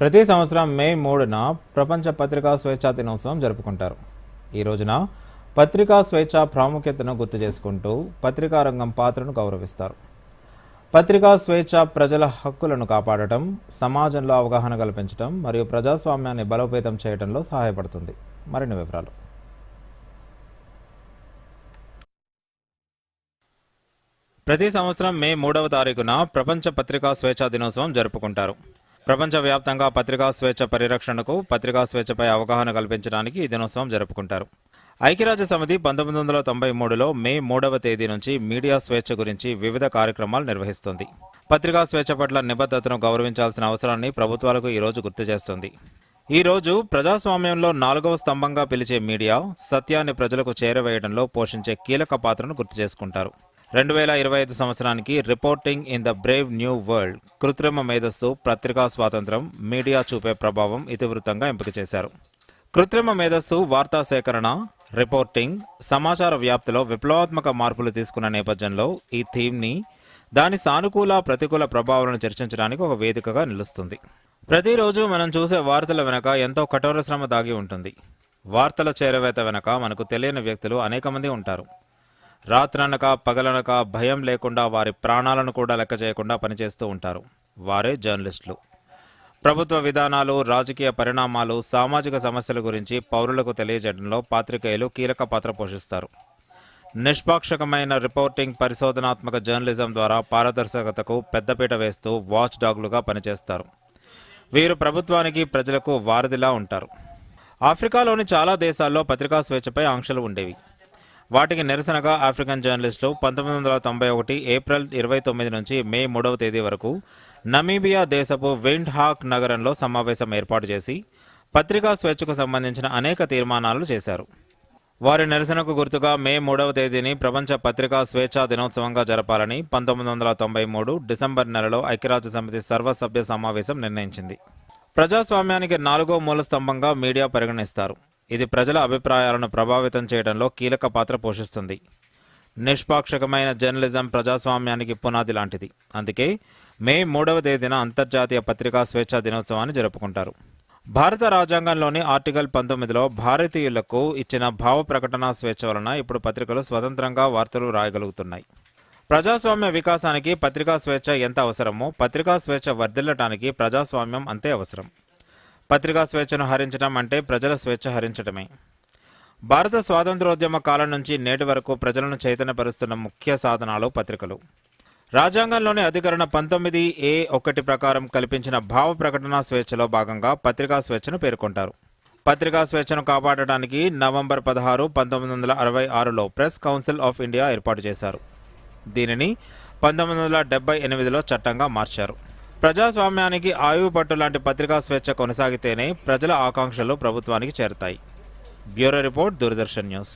ప్రతి సంవత్సరం మే మూడున ప్రపంచ పత్రికా స్వేచ్ఛా దినోత్సవం జరుపుకుంటారు. ఈ రోజున పత్రికా స్వేచ్ఛ ప్రాముఖ్యతను గుర్తు చేసుకుంటూ పత్రికా రంగం పాత్రను గౌరవిస్తారు. పత్రికా స్వేచ్ఛ ప్రజల హక్కులను కాపాడటం సమాజంలో అవగాహన కల్పించడం మరియు ప్రజాస్వామ్యాన్ని బలోపేతం చేయడంలో సహాయపడుతుంది. మరిన్ని వివరాలు. ప్రతి సంవత్సరం మే మూడవ తారీఖున ప్రపంచ పత్రికా స్వేచ్ఛా దినోత్సవం జరుపుకుంటారు. ప్రపంచవ్యాప్తంగా పత్రికా స్వేచ్ఛ పరిరక్షణకు పత్రికా స్వేచ్ఛపై అవగాహన కల్పించడానికి ఈ దినోత్సవం జరుపుకుంటారు. ఐక్యరాజ్య సమితి పంతొమ్మిది వందల తొంభై మూడులో మే మూడవ తేదీ నుంచి మీడియా స్వేచ్ఛ గురించి వివిధ కార్యక్రమాలు నిర్వహిస్తుంది. పత్రికా స్వేచ్ఛ పట్ల నిబద్ధతను గౌరవించాల్సిన అవసరాన్ని ప్రభుత్వాలకు ఈ రోజు గుర్తు చేస్తుంది. ఈ రోజు ప్రజాస్వామ్యంలో నాలుగవ స్తంభంగా పిలిచే మీడియా సత్యాన్ని ప్రజలకు చేరవేయడంలో పోషించే కీలక పాత్రను గుర్తు చేసుకుంటారు. రెండు వేల ఇరవై ఐదు సంవత్సరానికి reporting in the brave new world కృత్రిమ మేధస్సు పత్రికా స్వాతంత్రం మీడియా చూపే ప్రభావం ఇతివృత్తంగా ఎంపిక చేశారు. కృత్రిమ మేధస్సు వార్తా సేకరణ రిపోర్టింగ్ సమాచార వ్యాప్తిలో విప్లవాత్మక మార్పులు తీసుకున్న నేపథ్యంలో ఈ థీమ్ని దాని సానుకూల ప్రతికూల ప్రభావాలను చర్చించడానికి ఒక వేదికగా నిలుస్తుంది. ప్రతిరోజు మనం చూసే వార్తల వెనక ఎంతో కఠోర శ్రమ దాగి ఉంటుంది. వార్తల చేరవేత వెనక మనకు తెలియని వ్యక్తులు అనేక మంది ఉంటారు. రాత్రనక పగలనక భయం లేకుండా వారి ప్రాణాలను కూడా లెక్క చేయకుండా పనిచేస్తూ ఉంటారు వారే జర్నలిస్టులు. ప్రభుత్వ విధానాలు రాజకీయ పరిణామాలు సామాజిక సమస్యల గురించి పౌరులకు తెలియజేయడంలో పాత్రికేయులు కీలక పాత్ర పోషిస్తారు. నిష్పాక్షకమైన రిపోర్టింగ్ పరిశోధనాత్మక జర్నలిజం ద్వారా పారదర్శకతకు పెద్దపీట వేస్తూ వాచ్ డాగ్లుగా పనిచేస్తారు. వీరు ప్రభుత్వానికి ప్రజలకు వారధిలా ఉంటారు. ఆఫ్రికాలోని చాలా దేశాల్లో పత్రికా స్వేచ్ఛపై ఆంక్షలు ఉండేవి. వాటికి నిరసనగా ఆఫ్రికన్ జర్నలిస్టులు పంతొమ్మిది వందల తొంభై ఒకటి ఏప్రిల్ ఇరవై తొమ్మిది నుంచి మే మూడవ తేదీ వరకు నమీబియా దేశపు విండ్ హాక్ నగరంలో సమావేశం ఏర్పాటు చేసి పత్రికా స్వేచ్ఛకు సంబంధించిన అనేక తీర్మానాలు చేశారు. వారి నిరసనకు గుర్తుగా మే మూడవ తేదీని ప్రపంచ పత్రికా స్వేచ్ఛా దినోత్సవంగా జరపాలని పంతొమ్మిది వందల తొంభై మూడు డిసెంబర్ నెలలో ఐక్యరాజ్య సమితి సర్వసభ్య సమావేశం నిర్ణయించింది. ప్రజాస్వామ్యానికి నాలుగో మూల స్తంభంగా మీడియా పరిగణిస్తారు. ఇది ప్రజల అభిప్రాయాలను ప్రభావితం చేయడంలో కీలక పాత్ర పోషిస్తుంది. నిష్పాక్షికమైన జర్నలిజం ప్రజాస్వామ్యానికి పునాది లాంటిది. అందుకే మే మూడవ తేదీన అంతర్జాతీయ పత్రికా స్వేచ్ఛా దినోత్సవాన్ని జరుపుకుంటారు. భారత రాజ్యాంగంలోని ఆర్టికల్ పంతొమ్మిదిలో భారతీయులకు ఇచ్చిన భావ ప్రకటన స్వేచ్ఛ వలన ఇప్పుడు పత్రికలు స్వతంత్రంగా వార్తలు రాయగలుగుతున్నాయి. ప్రజాస్వామ్య వికాసానికి పత్రికా స్వేచ్ఛ ఎంత అవసరమో పత్రికా స్వేచ్ఛ వర్ధిల్లటానికి ప్రజాస్వామ్యం అంతే అవసరం. పత్రికా స్వేచ్ఛను హరించడం అంటే ప్రజల స్వేచ్ఛ హరించడమే. భారత స్వాతంత్రోద్యమ కాలం నుంచి నేటి వరకు ప్రజలను చైతన్యపరుస్తున్న ముఖ్య సాధనాలు పత్రికలు. రాజ్యాంగంలోని అధికరణ పంతొమ్మిది ఏ ఒకటి ప్రకారం కల్పించిన భావ ప్రకటన స్వేచ్ఛలో భాగంగా పత్రికా స్వేచ్ఛను పేర్కొంటారు. పత్రికా స్వేచ్ఛను కాపాడటానికి నవంబర్ పదహారు పంతొమ్మిది వందల అరవై ఆరులో ప్రెస్ కౌన్సిల్ ఆఫ్ ఇండియా ఏర్పాటు చేశారు. దీనిని పంతొమ్మిది వందల డెబ్బై ఎనిమిదిలో చట్టంగా మార్చారు. ప్రజాస్వామ్యానికి ఆయువు పట్టు లాంటి పత్రికా స్వేచ్ఛ కొనసాగితేనే ప్రజల ఆకాంక్షలు ప్రభుత్వానికి చేరుతాయి. Bureau report Doordarshan news.